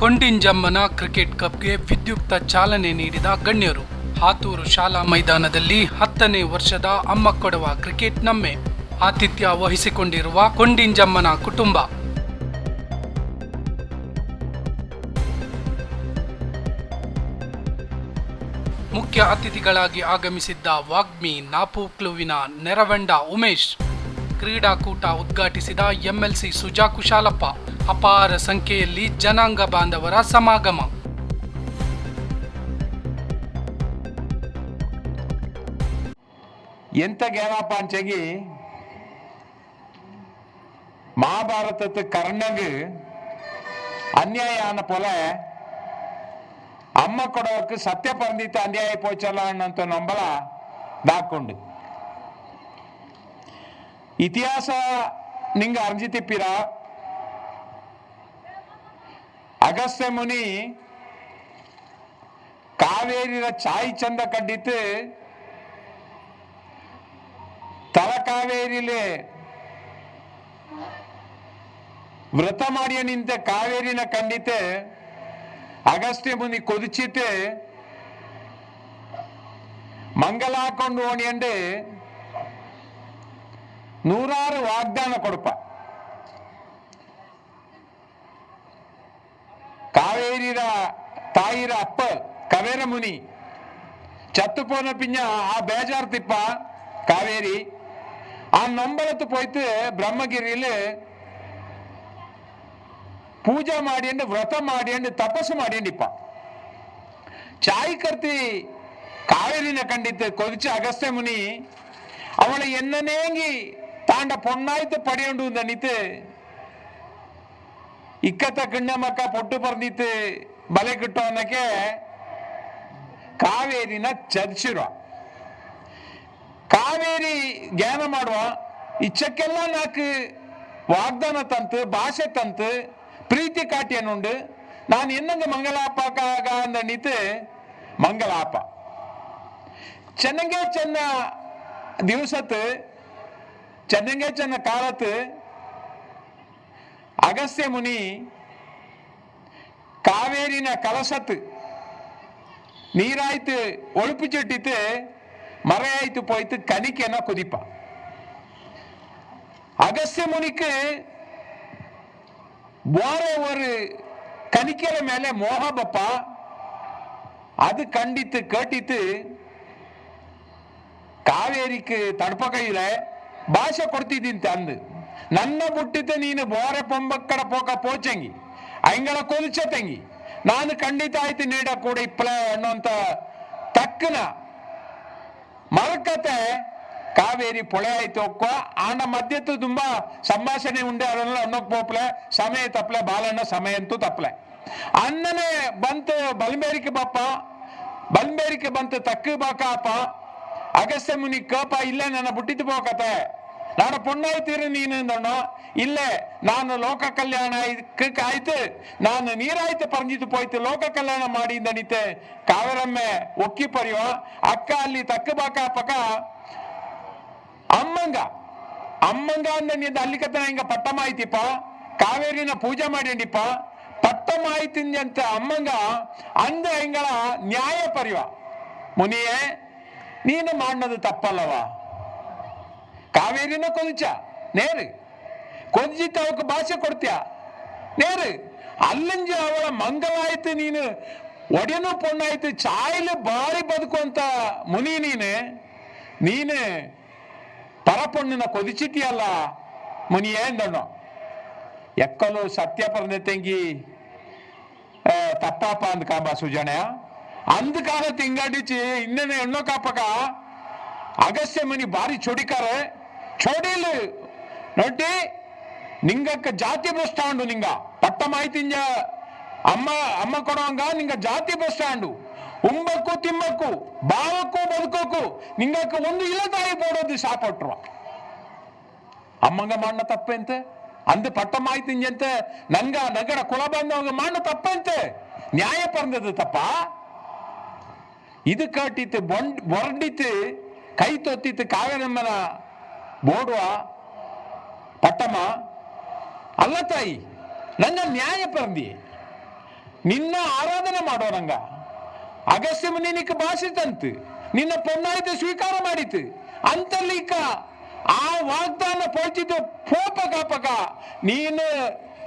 ಕೊಂಡಿಂಜಮ್ಮನ cricket ಕಪ್ಗೆ ವಿದ್ಯುಕ್ತ ಚಾಲನೆ ನೀಡಿದ ಗಣ್ಯರು. ಹಾತೂರು ಶಾಲಾ ಮೈದಾನದಲ್ಲಿ ಹತ್ತನೇ ವರ್ಷದ ಅಮ್ಮ ಕೊಡುವ ಕ್ರಿಕೆಟ್ ನಮ್ಮೆ. ಆತಿಥ್ಯ ವಹಿಸಿಕೊಂಡಿರುವ ಕೊಂಡಿಂಜಮ್ಮನ ಕುಟುಂಬ. ಮುಖ್ಯ ಅತಿಥಿಗಳಾಗಿ ಆಗಮಿಸಿದ್ದ ವಾಗ್ಮಿ ನಾಪುಕ್ಲುವಿನ ನೆರವಂಡ ಉಮೇಶ್. ಕ್ರೀಡಾಕೂಟ ಉದ್ಘಾಟಿಸಿದ ಎಂಎಲ್ಸಿ ಸುಜಾ ಕುಶಾಲಪ್ಪ ಅಪಾರ ಸಂಖ್ಯೆಯಲ್ಲಿ ಜನಾಂಗ ಬಾಂಧವರ ಸಮಾಗಮ ಎಂತ ಗೇನಪ್ಪ ಅಂಚೆಗಿ மகாபாரதத்து கர்ணங்கு அந்நியாயான போல ಅಮ್ಮ ಕೊಡೋಕೆ ಸತ್ಯ ಪಂದಿತ ಅನ್ಯಾಯ ಪೋಚಲ್ಲ ಅನ್ನಂತ ನಂಬಳ ದಾಕೊಂಡು ಇತಿಹಾಸ ನಿಂಗ ಅರ್ಜಿತಿಪ್ಪಿರ ಅಗಸ್ತ್ಯ ಮುನಿ ಕಾವೇರಿಯ ಚಾಯ್ ಚಂದ ಕಡ್ಡಿತ್ತು ತಲ ಕಾವೇರಿಲೆ ವ್ರತ ಮಾಡಿಯ ನಿಂತ ಕಾವೇರಿನ ಕಂಡಿತೆ ಅಗಸ್ತ್ಯ ಮುನಿ ಕೊದಿಚಿತೆ ಮಂಗಲ ಹಾಕೊಂಡು ಓಣಿಯಂಡು ನೂರಾರು ವಾಗ್ದಾನ ಕೊಡಪ ಕಾವೇರಿರ ತಾಯಿರ ಅಪ್ಪ ಕವೇರ ಮುನಿ ಚತ್ತುಪೋನ ಪಿಂಜ ಆ ಬೇಜಾರ್ ತಿಪ್ಪ ಕಾವೇರಿ ಆ ನೊಂಬಳತ್ತು ಪೋಯ್ತು ಬ್ರಹ್ಮಗಿರಿಲಿ ಪೂಜೆ ಮಾಡಿಯಂಡು ವ್ರತ ಮಾಡಿಯಂಡು ತಪಸ್ಸು ಮಾಡಿಯಂಡಿಪ್ಪ ಚಾಯ್ ಕರ್ತಿ ಕಾವೇರಿನ ಕಂಡಿತ್ತು ಕೊದಿಚ ಅಗಸ್ತ್ಯ ಮುನಿ ಅವಳ ಎನ್ನನೇಂಗಿ ತಾಂಡ ಪೊಣ್ಣಾಯ್ತು ಪಡೆಯುಂಡು ನನಿತು ಇಕ್ಕತ್ತ ಕಣ್ಣಮಕ್ಕ ಪೊಟ್ಟು ಬರ್ದಿತ್ತು ಬಲೆ ಕಿಟ್ಟೋನಕ್ಕೆ ಕಾವೇರಿನ ಚರ್ಚಿರುವ ಕಾವೇರಿ ಜ್ಞಾನ ಮಾಡುವ ಇಚ್ಚಕ್ಕೆಲ್ಲ ನಾಲ್ಕು ವಾಗ್ದಾನ ತಂತು ಭಾಷೆ ತಂತು ಪ್ರೀತಿ ಕಾಟಿಯನ್ನುಂಡು ನಾನು என்னங்க ಮಂಗಲಾಪಕ್ಕಾಗ ಅಂದಣಿತು ಮಂಗಲಾಪ ಚೆನ್ನಂಗೆ ಚೆನ್ನ ದಿವಸತ್ತು ಚೆನ್ನಂಗೆ ಚೆನ್ನ ಕಾಲತ್ತು ಅಗಸ್ತ್ಯ ಮುನಿ ಕಾವೇರಿನ ಕಲಸತ್ತು ನೀರಾಯ್ತು ಒಳುಪು ಚಟ್ಟಿತ್ತು மறையாய்த்து போய்த்து கனிக்கென குதிப்பான் அகஸ்திய முனிக்கு போற ஒரு கணிக்கிற மேல மோகபப்பா அது கண்டித்து கேட்டித்து காவேரிக்கு தடுப்ப கையில பாஷை கொடுத்திதின் தந்து. ನನ್ನ ಬುಟ್ಟಿತ ನೀನು ಬೋರೆ ಪೊಂಬಕ್ಕಡ ಪೋಕ ಪೋಚಂಗಿ ಅಂಗಳ ಕೊಲ್ಚ ತಂಗಿ ನಾನು ಖಂಡಿತ ಆಯ್ತು ನೀಡ ಕೂಡ ಇಪ್ಪಳ ಅನ್ನೋಂತ ತಕ್ಕನ ಮರಕತೆ ಕಾವೇರಿ ಪೊಳೆ ಆಯ್ತು ಒಕ್ಕ ಆಂಡ ಮಧ್ಯತ್ತು ತುಂಬಾ ಸಂಭಾಷಣೆ ಉಂಡೆ ಅದನ್ನೆಲ್ಲ ಅನ್ನೋಕ್ ಪೋಪ್ಲೆ ಸಮಯ ತಪ್ಪಲೆ ಬಾಲಣ್ಣ ಸಮಯ ಅಂತೂ ತಪ್ಪಲೆ ಅನ್ನನೆ ಬಂತು ಬಲ್ಮೇರಿಕೆ ಬಪ್ಪ ಬಲ್ಮೇರಿಕೆ ಬಂತು ತಕ್ಕ ಬಾಕಪ್ಪ ಅಗಸ್ತ್ಯ ಮುನಿ ಕಪ ಇಲ್ಲೇ ನನ್ನ ಬುಟ್ಟಿತ್ತು ಪೋಕತೆ ನಾನು ಪುಣ್ಣಾಯ್ತೀರಿ ನೀನು ಅಂದಣ್ಣು ಇಲ್ಲೇ ನಾನು ಲೋಕ ಕಲ್ಯಾಣ ಇದಕ್ಕೆ ಆಯ್ತು ನಾನು ನೀರಾಯ್ತು ಪರಂಜಿತು ಪೋಯ್ತು ಲೋಕ ಕಲ್ಯಾಣ ಮಾಡಿ ದಣಿತೆ ಕಾವೇರಮ್ಮೆ ಒಕ್ಕಿ ಪರಿಯೋ ಅಕ್ಕ ಅಲ್ಲಿ ತಕ್ಕ ಬಾಕ ಪಕ ಅಮ್ಮಂಗ ಅಮ್ಮಂಗ ಅಂದ ಅಲ್ಲಿ ಕತ್ತನ ಹಿಂಗ ಪಟ್ಟಮ ಆಯ್ತಿಪ್ಪ ಕಾವೇರಿನ ಪೂಜೆ ಮಾಡಿಂಡಿಪ್ಪ ಪಟ್ಟಮ ಆಯ್ತಿಂಜಂತ ಅಮ್ಮಂಗ ಅಂದ ಹಿಂಗಳ ನ್ಯಾಯ ಪರಿವ ಮುನಿಯೇ ನೀನು ಮಾಡದು ತಪ್ಪಲ್ಲವಾ ಕಾವೇರಿನ ಕೊಂಚ, ನೇರು. ಕೊಲ್ಜಿತ ಅವಕ್ಕೆ ಭಾಷೆ ಕೊಡ್ತೀಯ? ನೇರು. ಅಲ್ಲಂಜಿ ಅವಳ ಮಂಗಲಾಯ್ತು ನೀನು. ಒಡೆನೂ ಪೊಣ್ಣಾಯ್ತು ಚಾಯಲೆ ಬಾರಿ ಬದುಕುವಂತ ಮುನಿ ನೀನು. ನೀನು ಪರಪೊಣ್ಣನ ಕೊದಿಚಿಟಿಯಲ್ಲ ಮುನಿಯೇ ಎಂದಣ್ಣು ಎಕ್ಕಲು ಸತ್ಯ ಪರಂದೆ ತೆಂಗಿ ತಪ್ಪಾಪ ಅಂದ್ ಕಾಂಬ ಸುಜಣೆ ಅಂದಕಾಲ ತಿಂಗಾಡಿಚಿ, ಇನ್ನೇನು ಎಣ್ಣೋ ಕಾಪಕ? ಅಗಸ್ತ್ಯ ಮುನಿ ಬಾರಿ ಚೊಡಿಕಾರೆ. ಚೊಡಿಲು ನೊಟ್ಟಿ ನಿಂಗಕ್ಕ ಜಾತಿ ಬಸ್ ಸ್ಟಾಂಡು ನಿಂಗ ಪಟ್ಟ ಮಾಹಿತಿಂಜ ಅಮ್ಮ ಅಮ್ಮ ಕೊಡುವಂಗ ನಿಂಗ ಜಾತಿ ಬಸ್ ಸ್ಟಾಂಡು ಉಂಬಕ್ಕು ತಿಮ್ಮಕ್ಕು ಬಾವಕ್ಕೂ ಬದುಕೋಕು ನಿಂಗಕ್ಕ ಒಂದು ಇಲ್ಲದಾಯಿ ಬೋಡೋದು ಶಾಪಟ್ರು ಅಮ್ಮಂಗ ಮಾಡನ ತಪ್ಪೆಂತೆ ಅಂದು ಪಟ್ಟ ಮಾಹಿತಿಂಜಂತೆ ನಂಗ ನಗರ ಕುಲ ಬಂದವಂಗ ಮಾಡನ ತಪ್ಪೆಂತೆ ನ್ಯಾಯ ಪರಂದದು ತಪ್ಪ ಇದು ಕಟ್ಟಿತ್ತು ಬೊಂಡ್ ಬೊರ್ಡಿತ್ತು ಕೈ ತೊತ್ತಿತ್ತು ಕಾವೇರಮ್ಮನ ಬೋಡ್ವಾ ಪಟ್ಟಮ್ಮ ಅಲ್ಲ ತಾಯಿ ನನ್ನ ನ್ಯಾಯ ಪರಂದಿ ನಿನ್ನ ಆರಾಧನೆ ಮಾಡೋರಂಗ ಅಗಸ್ತ್ಯ ಮುನಿನಿಕ ಭಾಷಿತಂತು ನಿನ್ನ ಪೊನ್ನಾಯಿತು ಸ್ವೀಕಾರ ಮಾಡಿತು ಅಂತಲೀಕ ಆ ವಾಗ್ದಾನ ಪೋಚಿತು ಪೋಪ ಕಾಪಕ ನೀನು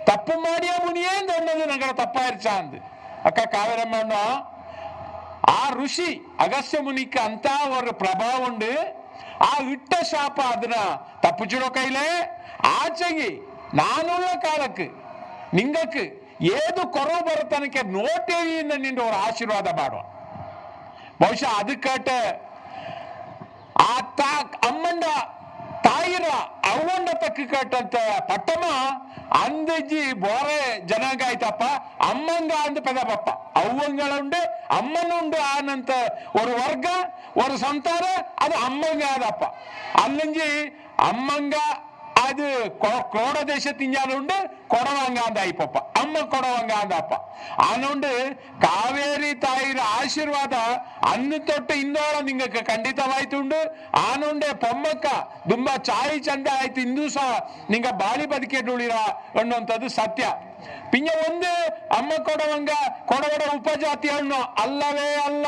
ತಪ್ಪು ಮಾಡಿಯ ಮುನಿಯೇ ದೊಡ್ಡದು ನಂಗಡ ತಪ್ಪಾಯಿರ್ಚ ಅಂದು ಅಕ್ಕ ಕಾವೇರಮ್ಮಣ್ಣ ಆ ಋಷಿ ಅಗಸ್ತ್ಯ ಮುನಿಕ ಅಂತ ಒಂದು ಪ್ರಭಾವ ಉಂಡು ಆ ಇಟ್ಟ ಶಾಪ ಅದನ್ನ தப்பிச்சிடும் ಕೈಲೇ ಆಚೆಗೆ ನಾನುಳ್ಳ ಕಾಲಕ್ಕೆ, ನಿಂಗಕ್ಕೆ ಏದು ಕೊರವು ಬರುತ್ತನಕ್ಕೆ ನೋಟೇವಿಯಿಂದ ನಿಂಡ ಅವ್ರ ಆಶೀರ್ವಾದ ಮಾಡುವ ಬಹುಶಃ ಅದಕ್ಕಟ ಆ ತಾ ಅಮ್ಮಂಡ ತಾಯಿರ ಅವೊಂಡ ತಕ್ಕ ಕಟ್ಟಂತ ಪಟ್ಟಮ ಅಂದಜ್ಜಿ, ಬೋರೆ ಜನಾಂಗ ಆಯ್ತಪ್ಪ ಅಮ್ಮಂಗ ಅಂದ ಪದಪ್ಪ ಅವ್ವಂಗಳುಂಡು ಅಮ್ಮನುಂಡು ಆನಂತ ஒரு ವರ್ಗ ஒரு ಸಂತಾನ ಅದು ಅಮ್ಮಂಗ ಆದಪ್ಪ ಅಲ್ಲಂಜಿ ಅಮ್ಮಂಗ அது கொ- கோட தேசத்திஞ்சாலுண்டு கொடவாங்க அந்த ஐப்பப்ப அம்ம கொடவாங்க அந்த அப்ப ಆನೊಂಡು ಕಾವೇರಿ ತಾಯಿರ ಆಶೀರ್ವಾದ ಅನ್ನು ತೊಟ್ಟು ಇಂದೋಳ ನಿಂಗಕ್ಕೆ ಖಂಡಿತವಾಯ್ತುಂಡು ಆನೊಂಡೆ ಪೊಮ್ಮಕ್ಕ ತುಂಬಾ ಚಾಯಿ ಚಂದ ಆಯ್ತು ಇಂದು ಸಹ ನಿಂಗ ಬಾಳಿ ಬದುಕೇಟುಳಿರ ಅನ್ನುವಂಥದ್ದು ಸತ್ಯ പിന്നെ ഒന്ന് അമ്മക്കൊടവങ്ക കൊടവട ഉപജാതി ഹണ്ണു ಅಲ್ಲವೇ ಅಲ್ಲ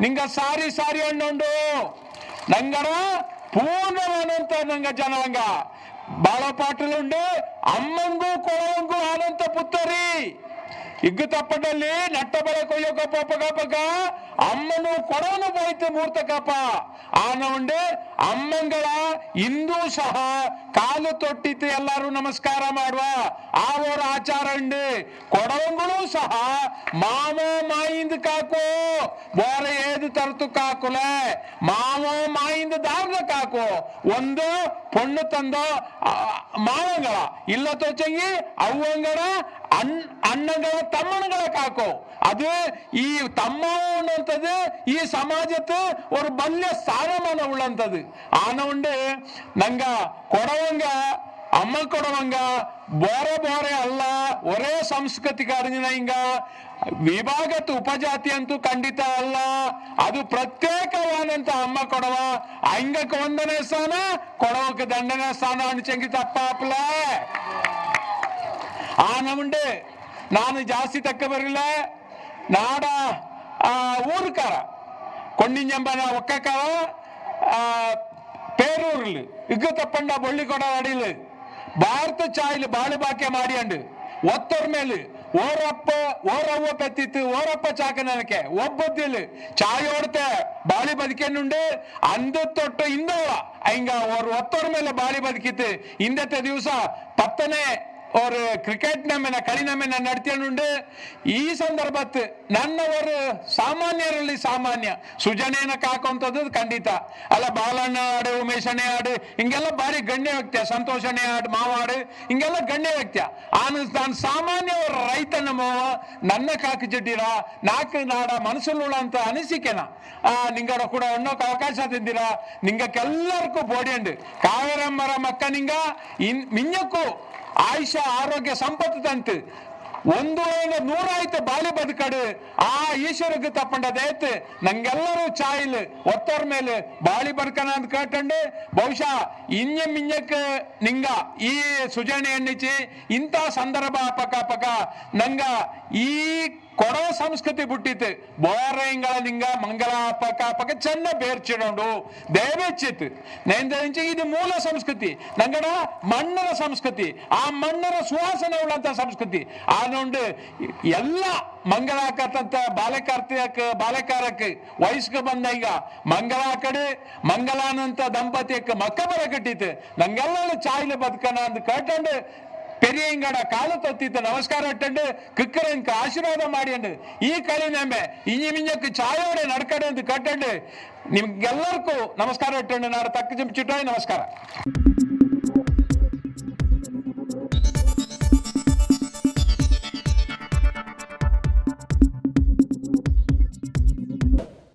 ನಿಂಗ ಸಾರಿ ಸಾರಿ ಹಣ್ಣುಂಡು ನಂಗಡ పూర్ణమనంత జనాంగ బాలపాటలుండి అమ్మంగు కొడవంగు ఆనంత పుత్తరి ఇగ్గు తప్పటల్లి నట్టబల కొయ్యొక్క పొప్పగపగా పొప్పగపక ಅಮ್ಮನು ಕೊಡವನು ಹೋಯ್ತು ಮೂರ್ತ ಕಪ ಆನವುಂಡೆ ಅಮ್ಮಂಗಳ ಇಂದೂ ಸಹ ಕಾಲು ತೊಟ್ಟಿತ್ತು ಎಲ್ಲರೂ ನಮಸ್ಕಾರ ಮಾಡುವ ಆ ஒரு ಆಚಾರ ಉಂಡು ಕೊಡವಂಗಳು ಸಹ ಮಾವ ಮಾಯಿಂದ್ ಕಾಕು ಬೇರೆ ಏದು ತರತು ಕಾಕುಲ ಮಾವ ಮಾಯಿಂದ್ ದಾರ್ದ ಕಾಕು ಒಂದು ಪೊಣ್ಣು ತಂದು ಆ, ಮಾವಂಗಳ ಇಲ್ಲ ತೊಚ್ಚಂಗಿ ಅವ್ವಂಗಳ ಅನ್ ಅಣ್ಣಗಳ ತಮ್ಮನಗಳ ಕಾಕೋ ಅದು ಈ ತಮ್ಮ ಅನ್ನುವಂಥದ್ದು ಈ ಸಮಾಜಕ್ಕೆ ஒரு பல்ல ಸ್ಥಾನಮಾನ ಉಳ್ಳಂಥದ್ದು ಆನ ಉಂಡೆ ನಂಗ ಕೊಡವಂಗ ಅಮ್ಮ ಕೊಡವಂಗ బోరే బోరే అల్లా ఒరే సంస్కృతి కారణిನ ಹಿಂಗ ವಿಭಾಗತ್ತು ಉಪಜಾತಿ ಅಂತೂ ಖಂಡಿತ ಅಲ್ಲ ಅದು ಪ್ರತ್ಯೇಕವಾದಂತ ಅಮ್ಮ ಕೊಡವ ಅಂಗಕ್ಕೆ ಒಂದನೇ ಸ್ಥಾನ ಕೊಡವಕ್ಕೆ ದಂಡನೇ ಸ್ಥಾನ ಅಣ್ಣ ಚಂಗಿ ತಪ್ಪಾಪ್ಲೇ ಆ ನಮಂಡೆ ನಾನು ಜಾಸ್ತಿ ತಕ್ಕ ಬರಲಿಲ್ಲ. ನಾಡ ಊರುಕಾರ. ಕೊಂಡಿಂಜಂಬ ಒಕ್ಕಕಾರ ಪೇರೂರ್ಲಿ ಇಗ್ಗು ತಪ್ಪಂಡ ಬಳ್ಳಿ ಕೊಡ ಭಾರತ ಚಾಯ್ಲು ಬಾಳು ಬಾಕೆ ಮಾಡಿ ಅಂಡು ಒತ್ತರ ಮೇಲೆ ಓರಪ್ಪ, ಓರವ್ವ ಪೆತ್ತಿತ್ತು, ಓರಪ್ಪ ಚಾಕ ನನಕೆ ಒಬ್ಬದ್ದಿಲ್ಲ ಚಾಯ್ ಹೊಡೆತ, ಬಾಳಿ ಬದುಕೇನುಂಡು ಅಂದ ತೊಟ್ಟು ಹಿಂದವ ಹಿಂಗ ಅವ್ರ ಒತ್ತರ ಮೇಲೆ ಬಾಳಿ ಬದುಕಿತ್ತು. ಹಿಂದತ್ತ ದಿವಸ ಪತ್ತನೆ ஒரு கிரிக்கெட் நம்ம கடினமே நடத்தியனுண்டு ಈ ಸಂದರ್ಭತ್ ನನ್ನ ಒಂದು ಸಾಮಾನ್ಯರಲ್ಲಿ ಸಾಮಾನ್ಯ ಸುಜನೇನಕ್ಕೆ ಹಾಕುವಂಥದ್ದು ಖಂಡಿತ ಅಲ್ಲ ಬಾಲಣ್ಣ ಆಡು ಉಮೇಶನೇ ಆಡು ಹಿಂಗೆಲ್ಲ ಭಾರಿ ಗಣ್ಯ ವ್ಯಕ್ತಿಯ ಸಂತೋಷನೇ ಆಡು ಮಾವಾಡು ಹಿಂಗೆಲ್ಲ ಗಣ್ಯ ವ್ಯಕ್ತಿಯ ಆನು ನಾನು ಸಾಮಾನ್ಯ ರೈತನ ಮಾವ ನನ್ನ ಕಾಕು ಜಡ್ಡಿರ ನಾಲ್ಕು ನಾಡ ಮನಸ್ಸಲ್ಲುಳ ಅಂತ ಆ ನಿಂಗಡ ಕೂಡ ಉಣ್ಣೋಕೆ ಅವಕಾಶ ತಿಂದಿರ ನಿಂಗಕ್ಕೆಲ್ಲರಿಗೂ ಬೋಡಿಯಂಡು ಕಾವೇರಮ್ಮರ ಮಕ್ಕ ನಿಂಗ ಇನ್ ಮಿಂಜಕ್ಕೂ ಆಯುಷ ಆರೋಗ್ಯ ಸಂಪತ್ತು ತಂತು ಒಂದು ಏನು ನೂರಾಯ್ತು ಬಾಳಿ ಬದುಕಡು ಆ ಈಶ್ವರಕ್ಕೆ ತಪ್ಪಂಡದಾಯ್ತು ನಂಗೆಲ್ಲರೂ ಚಾಯಿಲ್ ಒತ್ತೋರ್ ಮೇಲೆ ಬಾಳಿ ಬದುಕನ ಅಂತ ಕೇಳ್ಕೊಂಡು ಬಹುಶಃ ಇಂಜ ಮಿಂಜಕ್ಕೆ ನಿಂಗ ಈ ಸುಜನೆ ಎಣ್ಣಿಚಿ ಇಂಥ ಸಂದರ್ಭ ಅಪಕ ಪಕ ನಂಗ ಈ ಕೊಡೋ ಸಂಸ್ಕೃತಿ ಬಿಟ್ಟಿತ್ತು. ಬೋರೆಂಗಳ ನಿಂಗ ಮಂಗಲ ಅಪಕ ಪಕ ಚೆನ್ನ ಬೇರ್ಚಿಡೋಂಡು. ದೇವೆಚ್ಚಿತ್ತು. ನೆಂದಿ ಇದು ಮೂಲ ಸಂಸ್ಕೃತಿ. ನಂಗಡ ಮಣ್ಣರ ಸಂಸ್ಕೃತಿ. ಆ ಮಣ್ಣರ ಸುವಾಸನೆ ಉಳ್ಳಂತ ಸಂಸ್ಕೃತಿ. ಕಾನೂನು ಎಲ್ಲ ಮಂಗಳ ಆಕತ್ತಂತ ಬಾಲಕಾರ್ತಿಯಕ್ಕೆ ಬಾಲಕಾರಕ್ಕೆ ವಯಸ್ಕ ಬಂದ ಈಗ ಮಂಗಳ ಕಡೆ ಮಂಗಲಾನಂತ ದಂಪತಿಯಕ್ಕೆ ಮಕ್ಕ ಬರ ಕಟ್ಟಿತ್ತು ನಂಗೆಲ್ಲ ಚಾಯ್ಲೆ ಬದುಕಣ ಅಂತ ಕಟ್ಟಂಡು ಪೆರಿಯಂಗಡ ಕಾಲು ತೊತ್ತಿತ್ತು. ನಮಸ್ಕಾರ ಇಟ್ಟಂಡು ಕಿಕ್ಕರಂಕ ಆಶೀರ್ವಾದ ಮಾಡಿ ಮಾಡಿಯಂಡು ಈ ಕಳಿ ನಂಬೆ ಇಂಜಿ ಮಿಂಜಕ್ಕೆ ಚಾಯೋಡೆ ನಡ್ಕಡೆ ಅಂತ ಕಟ್ಟಂಡು ನಿಮ್ಗೆಲ್ಲರಿಗೂ ನಮಸ್ಕಾರ ಇಟ್ಟಂಡು ನಾಡು ತಕ್ಕ ಚಿಮ್ಚಿಟ್ಟಾಯ್ ನಮಸ್ಕಾರ.